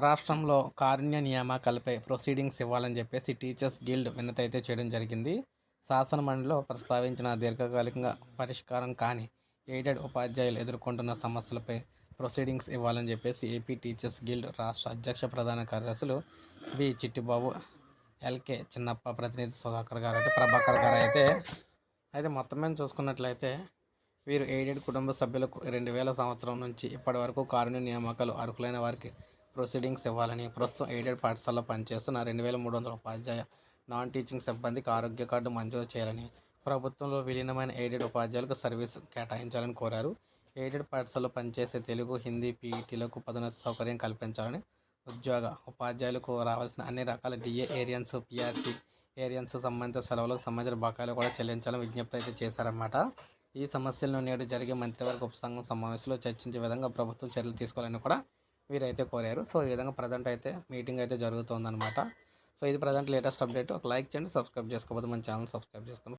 రాష్ట్రంలో కారుణ్య నియామకాలపై ప్రొసీడింగ్స్ ఇవ్వాలని చెప్పేసి టీచర్స్ గిల్డ్ వినతి అయితే చేయడం జరిగింది. శాసనమండలిలో ప్రస్తావించిన దీర్ఘకాలికంగా పరిష్కారం కాని ఎయిడెడ్ ఉపాధ్యాయులు ఎదుర్కొంటున్న సమస్యలపై ప్రొసీడింగ్స్ ఇవ్వాలని చెప్పేసి ఏపీ టీచర్స్ గిల్డ్ రాష్ట్ర అధ్యక్ష ప్రధాన కార్యదర్శులు బి చిట్టిబాబు ఎల్కే చిన్నప్ప ప్రతినిధి సుధాకర్ గారు అయితే ప్రభాకర్ గారు అయితే అయితే మొత్తం మీద చూసుకున్నట్లయితే వీరు ఎయిడెడ్ కుటుంబ సభ్యులకు రెండు వేల సంవత్సరం నుంచి ఇప్పటి వరకు కారుణ్య నియామకాలు అర్హులైన వారికి ప్రొసీడింగ్స్ ఇవ్వాలని ప్రస్తుతం ఎయిడెడ్ పాఠశాలలో పనిచేస్తున్న రెండు వేల మూడు వందల ఉపాధ్యాయ నాన్ టీచింగ్ సిబ్బందికి ఆరోగ్య కార్డు మంజూరు చేయాలని ప్రభుత్వంలో విలీనమైన ఎయిడెడ్ ఉపాధ్యాయులకు సర్వీస్ కేటాయించాలని కోరారు. ఎయిడెడ్ పాఠశాలలో పనిచేసే తెలుగు హిందీ పీఈటీలకు పదోన్నతి సౌకర్యం కల్పించాలని ఉద్యోగ ఉపాధ్యాయులకు రావాల్సిన అన్ని రకాల డిఏ ఏరియన్స్ పిఆర్సీ ఏరియన్స్ సంబంధిత సెలవులకు సంబంధించిన బకాయిలు కూడా చెల్లించాలని విజ్ఞప్తి అయితే చేశారన్నమాట. ఈ సమస్యలను నేడు జరిగే మంత్రివర్గ ఉపసంఘం సమావేశంలో చర్చించే విధంగా ప్రభుత్వం చర్యలు తీసుకోవాలని కూడా వీరైతే కోరారు. సో ఈ విధంగా ప్రజెంట్ అయితే మీటింగ్ అయితే జరుగుతుందన్నమాట. సో ఇది ప్రజెంట్ లేటెస్ట్ అప్డేట్ ఒక లైక్ చేయండి సబ్స్క్రైబ్ చేసుకోకపోతే మన ఛానల్ సబ్స్క్రైబ్ చేసుకోండి.